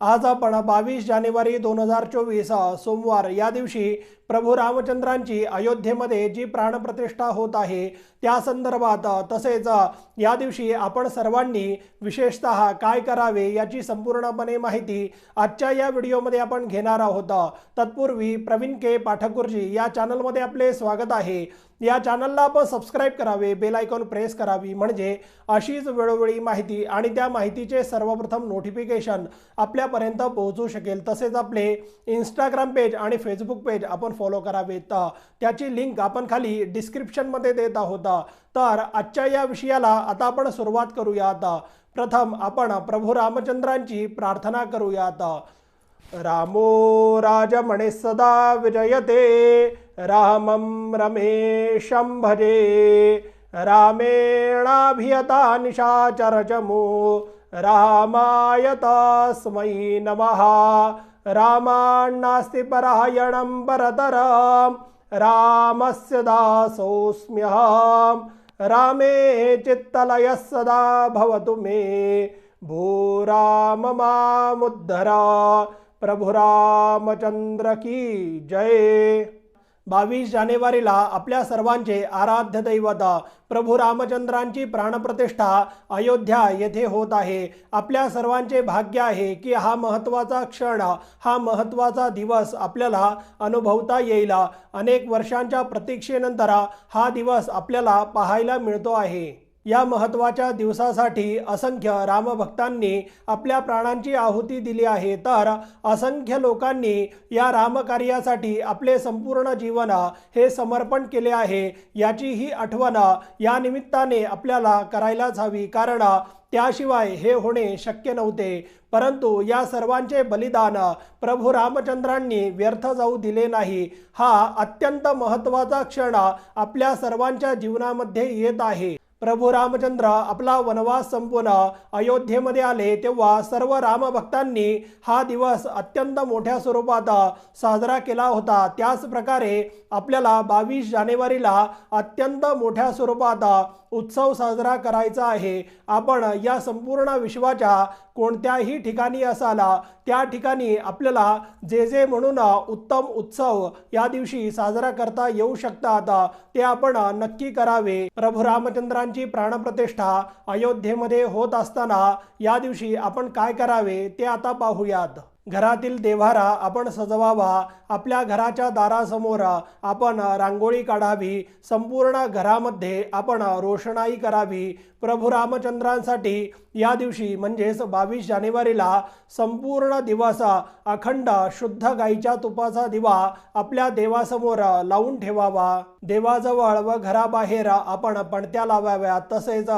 आज आपण बावीस जानेवारी दोन हजार चोवीस सोमवार या दिवशी प्रभू रामचंद्रांची अयोध्येमध्ये जी प्राणप्रतिष्ठा होत आहे त्या संदर्भात तसेच या दिवशी आपण सर्वांनी विशेषतः काय करावे याची संपूर्णपणे माहिती आजच्या या व्हिडिओमध्ये आपण घेणार आहोत. तत्पूर्वी प्रवीण के. पाठकुरजी या चॅनलमध्ये आपले स्वागत आहे. या चॅनलला आपण सबस्क्राईब करावे बेल आयकॉन प्रेस करावी म्हणजे अशीच वेळोवेळी माहिती आणि त्या माहितीचे सर्वप्रथम नोटिफिकेशन आपल्या आपल्यापर्यंत पोहोचू शकेल. तसेच आपले इंस्टाग्राम पेज आणि फेसबुक पेज आपण फॉलो करावेत. त्याची लिंक आपण खाली डिस्क्रिप्शनमध्ये देत आहोत. तर आजच्या या विषयाला आता आपण सुरुवात करूयात. प्रथम आपण प्रभू रामचंद्रांची प्रार्थना करूयात. रामो राजमणे सदा विजयते. रामं रमेशं भजे रामेणाभियता निशाचरचमो रामाय तस्मै नमः। रामान्नास्ति परायणं परतरं रामस्य दासोऽस्म्यहं रामे चित्तलयः सदा भवतु मे। भो राम मामुद्धर। प्रभु रामचंद्र की जय। बावीस जानेवारीला आपल्या सर्वांचे आराध्य दैवत प्रभू रामचंद्रांची प्राणप्रतिष्ठा अयोध्या येथे होत आहे. आपल्या सर्वांचे भाग्य आहे की हा महत्त्वाचा क्षण हा महत्त्वाचा दिवस आपल्याला अनुभवता येईल. अनेक वर्षांच्या प्रतीक्षेनंतर हा दिवस आपल्याला पाहायला मिळतो आहे. या महत्त्वाच्या दिवसासाठी असंख्य रामभक्तांनी आपल्या प्राणांची आहुती दिली आहे. तर असंख्य लोकांनी या रामकार्यासाठी आपले संपूर्ण जीवन हे समर्पण केले आहे. याची ही आठवण या निमित्ताने आपल्याला करायलाच हवी. कारण त्याशिवाय हे होणे शक्य नव्हते. परंतु या सर्वांचे बलिदान प्रभू रामचंद्रांनी व्यर्थ जाऊ दिले नाही. हा अत्यंत महत्त्वाचा क्षण आपल्या सर्वांच्या जीवनामध्ये येत आहे. प्रभू रामचंद्र आपला वनवास संपून अयोध्येमध्ये आले तेव्हा सर्व रामभक्तांनी हा दिवस अत्यंत मोठ्या स्वरूपात साजरा केला होता. त्याच प्रकारे आपल्याला बावीस जानेवारीला अत्यंत मोठ्या स्वरूपात उत्सव साजरा करायचा आहे. आपण या संपूर्ण विश्वाच्या कोणत्याही ठिकाणी असाला त्या ठिकाणी आपल्याला जे जे म्हणून उत्तम उत्सव या दिवशी साजरा करता येऊ शकतात ते आपण नक्की करावे. प्रभू रामचंद्रांची प्राणप्रतिष्ठा अयोध्येमध्ये होत असताना या दिवशी आपण काय करावे ते आता पाहूयात. घरातील देव्हारा आपण सजवावा आपल्या घराच्या दारासमोर आपण रांगोळी काढावी संपूर्ण घरामध्ये आपण रोषणाई करावी. प्रभू रामचंद्रांसाठी या दिवशी म्हणजेच बावीस जानेवारीला संपूर्ण दिवस अखंड शुद्ध गाईच्या तुपाचा दिवा आपल्या देवासमोर लावून ठेवावा. देवाजवळ व घराबाहेर आपण पणत्या लावाव्या तसेच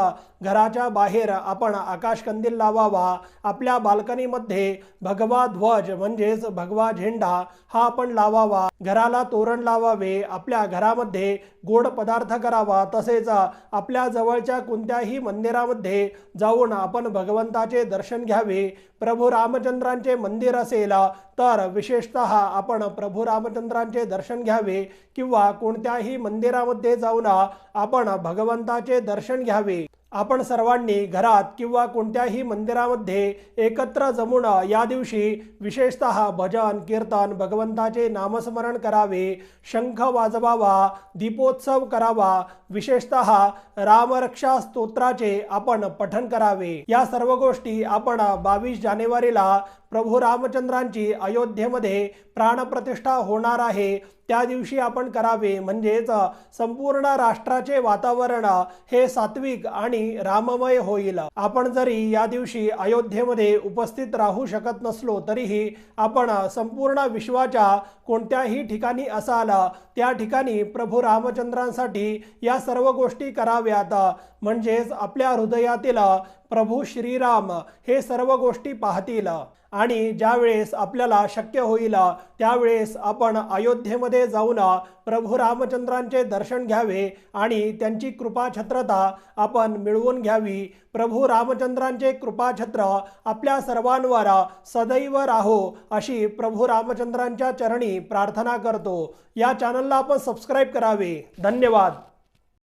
घराच्या बाहेर आपण आकाशकंदील लावावा. आपल्या बाल्कनीमध्ये भगवा ध्वज म्हणजेच भगवा झेंडा हा आपण लावावा. घराला तोरण लावावे आपल्या घरामध्ये गोड पदार्थ करावा तसेच आपल्या जवळच्या कोणत्याही मंदिरामध्ये जाऊन आपण भगवंताचे दर्शन घ्यावे. प्रभू रामचंद्रांचे मंदिर असेल तर विशेषतः आपण प्रभू रामचंद्रांचे दर्शन घ्यावे किंवा कोणत्याही मंदिरामध्ये जाऊन आपण भगवंताचे दर्शन घ्यावे. आपण सर्वांनी घरात किंवा कोणत्याही मंदिरामध्ये एकत्र जमून या दिवशी विशेषतः भजन कीर्तन भगवंताचे नामस्मरण करावे शंख वाजवावा दीपोत्सव करावा विशेषतः रामरक्षा स्तोत्राचे आपण पठन करावे. या सर्व गोष्टी आपण बावीस जानेवारीला प्रभू रामचंद्रांची अयोध्येमध्ये प्राणप्रतिष्ठा होणार आहे. त्या दिवशी आपण करावे म्हणजेच संपूर्ण राष्ट्राचे वातावरण हे सात्विक आणि राममय होईल. आपण जरी या दिवशी अयोध्येमध्ये उपस्थित राहू शकत नसलो तरीही आपण संपूर्ण विश्वाच्या कोणत्याही ठिकाणी असाल त्या ठिकाणी प्रभू रामचंद्रांसाठी या सर्व गोष्टी कराव्यात. म्हणजेच आपल्या हृदयातील प्रभू श्रीराम हे सर्व गोष्टी पाहतील. आणि ज्यावेळेस आपल्याला शक्य होईल त्यावेळेस आपण अयोध्येमध्ये जाऊन प्रभू रामचंद्रांचे दर्शन घ्यावे आणि त्यांची कृपाछत्रता आपण मिळवून घ्यावी. प्रभू रामचंद्रांचे कृपाछत्र आपल्या सर्वांवर सदैव राहो अशी प्रभू रामचंद्रांच्या चरणी प्रार्थना करतो. या चॅनलला आपण सबस्क्राईब करावे. धन्यवाद.